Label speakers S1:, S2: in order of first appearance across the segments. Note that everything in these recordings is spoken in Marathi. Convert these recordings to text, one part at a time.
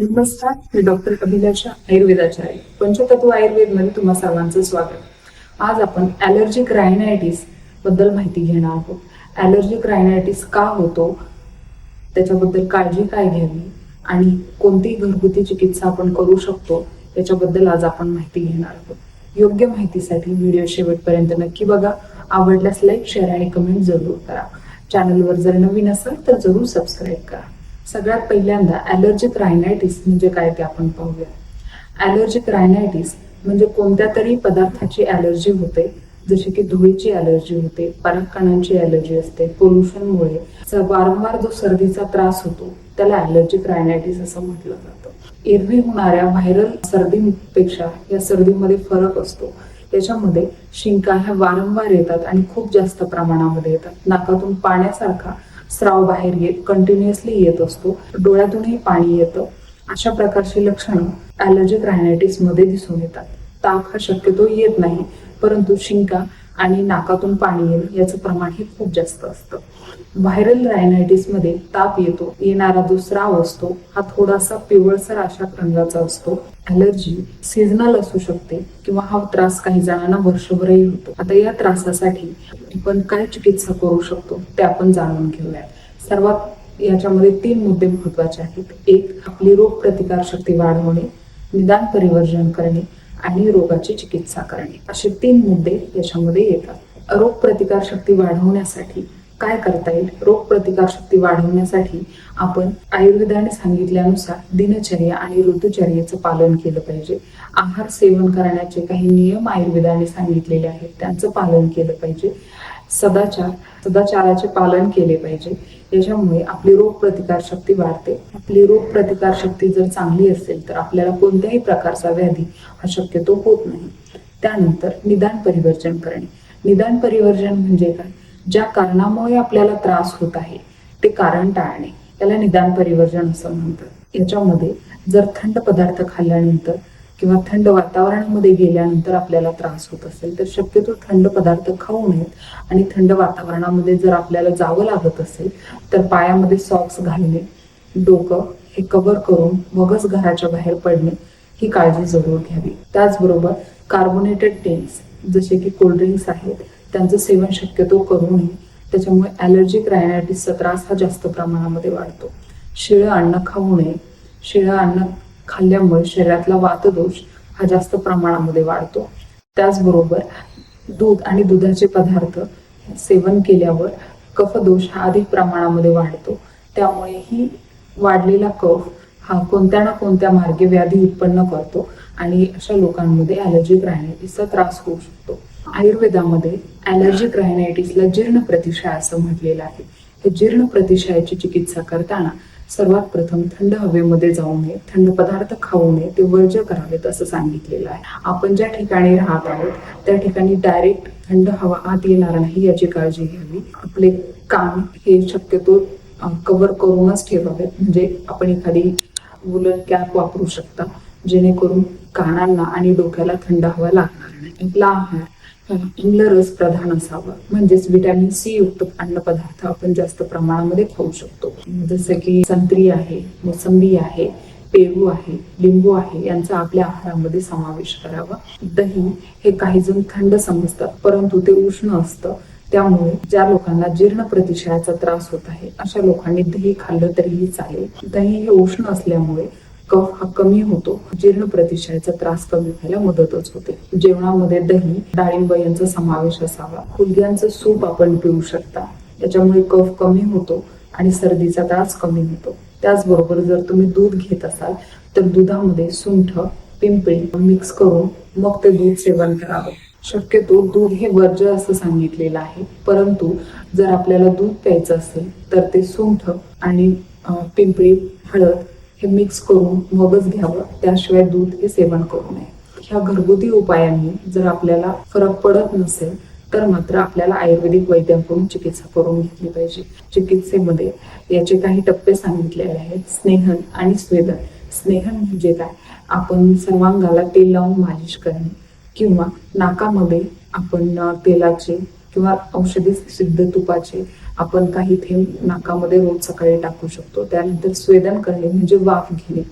S1: नमस्कार मी डॉक्टर अभिलाषा आयुर्वेदाच्या आहे. पंचतत्व आयुर्वेदमध्ये तुम्हा सर्वांचं स्वागत. आज आपण ॲलर्जिक रायनायटिसबद्दल माहिती घेणार आहोत. ॲलर्जिक रायनायटिस का होतो? त्याच्याबद्दल काळजी काय घ्यावी? आणि कोणती घरगुती चिकित्सा आपण करू शकतो? याच्याबद्दल आज आपण माहिती घेणार आहोत. योग्य माहितीसाठी व्हिडिओ शेवटपर्यंत नक्की बघा. आवडल्यास लाईक शेअर आणि कमेंट जरूर करा. चॅनलवर जर नवीन असाल तर जरूर सबस्क्राईब करा. सगळ्यात पहिल्यांदा ॲलर्जिक रायनायटिस म्हणजे काय ते आपण पाहूया. ॲलर्जिक रायनायटिस म्हणजे कोणत्या तरी पदार्थाची ॲलर्जी होते जसे की धुळीची ॲलर्जी होते परागकणांची ॲलर्जी असते पोल्युशनमुळे वारंवार जो सर्दीचा त्रास होतो त्याला ॲलर्जिक रायनायटिस असं म्हटलं जातं. एरवी होणाऱ्या व्हायरल सर्दीपेक्षा या सर्दीमध्ये फरक असतो. त्याच्यामध्ये शिंका ह्या वारंवार येतात आणि खूप जास्त प्रमाणामध्ये येतात. नाकातून पाण्यासारखा स्राव बाहेर येत कंटिन्युअसली येत असतो. डोळ्यातूनही पाणी येतं. अशा प्रकारची लक्षणं ॲलर्जिक रायनायटिसमध्ये दिसून येतात. ताप हा शक्यतो येत नाही परंतु शिंका आणि नाकातून पाणी येणं याचं प्रमाण हे खूप जास्त असतं. व्हायरल रायनायटिसमध्ये ताप येतो येणारा जो स्राव असतो हा थोडासा पिवळसर अशा रंगाचा असतो. ॲलर्जी सीझनल असू शकते किंवा हा त्रास काही जणांना वर्षभरही होतो. आता या त्रासासाठी आपण काय चिकित्सा करू शकतो ते आपण जाणून घेऊया. सर्वात याच्यामध्ये तीन मुद्दे महत्त्वाचे आहेत. एक आपली रोग प्रतिकार शक्ती वाढवणे निदान परिवर्जन करणे आणि रोगाची चिकित्सा करणे. असे तीन मुद्दे याच्यामध्ये येतात. रोग प्रतिकार शक्ती वाढवण्यासाठी काय करता येईल? रोग प्रतिकार शक्ती वाढवण्यासाठी आपण आयुर्वेदाने सांगितल्यानुसार दिनचर्या आणि ऋतुचर्याचं पालन केलं पाहिजे. आहार सेवन करण्याचे काही नियम आयुर्वेदाने सांगितलेले आहेत. त्यांचं पालन केलं पाहिजे. सदाचार सदाचाराचे पालन केले पाहिजे. याच्यामुळे आपली रोग प्रतिकार शक्ती वाढते. आपली रोग प्रतिकार शक्ती जर चांगली असेल तर आपल्याला कोणत्याही प्रकारचा व्याधी हा शक्यतो होत नाही. त्यानंतर निदान परिवर्जन करणे. निदान परिवर्जन म्हणजे काय? ज्या कारणामुळे आपल्याला त्रास होत आहे ते कारण टाळणे त्याला निदान परिवर्जन असं म्हणतात. याच्यामध्ये जर थंड पदार्थ खाल्ल्यानंतर किंवा थंड वातावरणामध्ये गेल्यानंतर आपल्याला त्रास होत असेल तर शक्यतो थंड पदार्थ खाऊ नयेत. आणि थंड वातावरणामध्ये जर आपल्याला जावं लागत असेल तर पायामध्ये सॉक्स घालणे डोकं हे कव्हर करून मगच घराच्या बाहेर पडणे ही काळजी जरूर घ्यावी. त्याचबरोबर कार्बोनेटेड ड्रिंक्स जसे की कोल्ड्रिंक्स आहेत त्यांचं सेवन शक्यतो करू नये त्याच्यामुळे ॲलर्जिक रायनायटिसचा त्रास हा जास्त प्रमाणामध्ये वाढतो. शिळं अन्न खाऊ नये. शिळं अन्न खाल्ल्यामुळे शरीरातला वातदोष हा जास्त प्रमाणामध्ये वाढतो. त्याचबरोबर दूध आणि दुधाचे पदार्थ सेवन केल्यावर कफदोष हा अधिक प्रमाणामध्ये वाढतो. त्यामुळे ही वाढलेला कफ हा कोणत्या ना कोणत्या मार्गे व्याधी उत्पन्न करतो आणि अशा लोकांमध्ये ॲलर्जिक राहण्याचा त्रास होऊ शकतो. आयुर्वेदामध्ये ॲलर्जिक रायनायटिसला जीर्ण प्रतिशय असं म्हटलेलं आहे. हे जीर्ण प्रतिशयाची चिकित्सा करताना सर्वात प्रथम थंड हवेमध्ये जाऊ नये थंड पदार्थ खाऊ नये ते वर्ज्य करावेत असं सांगितलेलं आहे. आपण ज्या ठिकाणी राहत आहोत त्या ठिकाणी डायरेक्ट थंड हवा आत येणार नाही याची काळजी घ्यावी. आपले कान हे शक्यतो कव्हर करूनच ठेवावेत. म्हणजे आपण एखादी वुलन कॅप वापरू शकता. जेणेकरून कानांना आणि डोक्याला थंड हवा लागणार नाही. आपला आहार इंग्ल रस प्रधान असावा. म्हणजेच विटॅमिन सी युक्त अन्नपदार्थ आपण जास्त प्रमाणामध्ये खाऊ शकतो. जसं की संत्री आहे मोसंबी आहे पेरू आहे लिंबू आहे यांचा आपल्या आहारामध्ये समावेश करावा. दही हे काही जण थंड समजतात परंतु ते उष्ण असतं. त्यामुळे ज्या लोकांना जीर्ण प्रतिशयाचा त्रास होत आहे अशा लोकांनी दही खाल्लं तरीही चालेल. दही हे उष्ण असल्यामुळे कफ हा कमी होतो. जीर्ण प्रतिशयाचा त्रास कमी व्हायला मदतच होते. जेवणामध्ये दही डाळिंब यांचा समावेश असावा. खुलग्यांचं सूप आपण पिऊ शकता. त्याच्यामुळे कफ कमी होतो आणि सर्दीचा त्रास कमी होतो. त्याचबरोबर जर तुम्ही दूध घेत असाल तर दुधामध्ये सुंठ पिंपळी मिक्स करून मग ते दूध सेवन करावं. शक्यतो दूध हे वर्ज्य असं सांगितलेलं आहे. परंतु जर आपल्याला दूध प्यायचं असेल तर ते सुंठ आणि पिंपळी हळद हे मिक्स करून मगच घ्यावं. त्याशिवाय दूध हे सेवन करू नये. ह्या घरगुती उपायांनी जर आपल्याला फरक पडत नसेल तर मात्र आपल्याला आयुर्वेदिक वैद्यांकडून चिकित्सा करून घेतली पाहिजे. चिकित्सेमध्ये याचे काही टप्पे सांगितलेले आहेत. स्नेहन आणि स्वेदन. स्नेहन म्हणजे काय? आपण सर्वांगाला तेल लावून मालिश करणे किंवा नाकामध्ये आपण तेलाचे किंवा औषधी सिद्ध तुपाचे आपण काही थेंब नाकामध्ये रोज सकाळी टाकू शकतो. त्यानंतर स्वेदन करणे म्हणजे वाफ घेणे.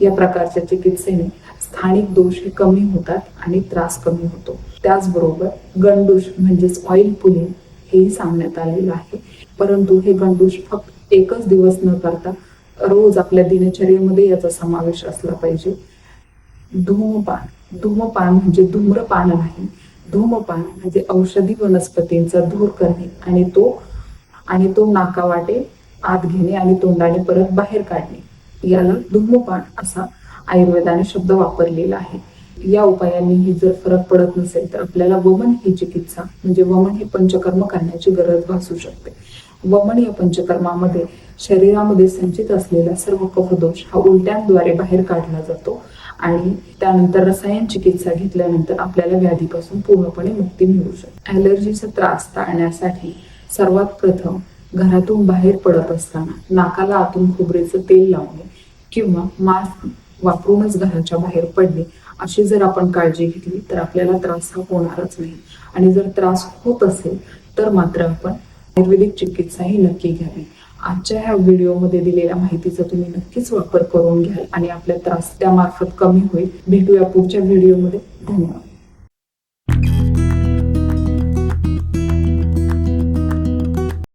S1: या प्रकारच्या चिकित्सेने स्थानिक दोष हे कमी होतात आणि त्रास कमी होतो. त्याचबरोबर गंडूष म्हणजेच ऑइल पुलिंग हेही सांगण्यात आलेलं आहे. परंतु हे गंडूष फक्त एकच दिवस न करता रोज आपल्या दिनचर्येमध्ये याचा समावेश असला पाहिजे. धूमपान धूमपान म्हणजे धूम्रपान नाही धूमपान म्हणजे औषधी वनस्पतींचा धूर करणे आणि तो आणि तो नाकावाटे आत घेणे आणि तोंडाने परत बाहेर काढणे. याला धूमपान असा आयुर्वेदाने शब्द वापरलेला आहे. या उपायांनीही जर फरक पडत नसेल तर आपल्याला वमन ही चिकित्सा म्हणजे वमन हे पंचकर्म करण्याची गरज भासू शकते. वमन या पंचकर्मामध्ये शरीरामध्ये संचित असलेला सर्व कफदोष हा उलट्यांद्वारे बाहेर काढला जातो. आणि त्यानंतर रसायन चिकित्सा घेतल्यानंतर आपल्याला व्याधीपासून पूर्णपणे मुक्ती मिळू शकते. ॲलर्जीचा त्रास टाळण्यासाठी सर्वात प्रथम घरातून बाहेर पडत असताना नाकाला आतून खोबरेचं तेल लावणे किंवा मास्क वापरूनच घराच्या बाहेर पडणे अशी जर आपण काळजी घेतली तर आपल्याला त्रास हा होणारच नाही. आणि जर त्रास होत असेल तर मात्र आपण आयुर्वेदिक चिकित्सा ही नक्की घ्यावी. आजच्या ह्या व्हिडिओमध्ये दिलेल्या माहितीचा तुम्ही नक्कीच वापर करून घ्याल आणि आपल्या त्रास त्यामार्फत कमी होईल. भेटूया पुढच्या व्हिडिओमध्ये. धन्यवाद.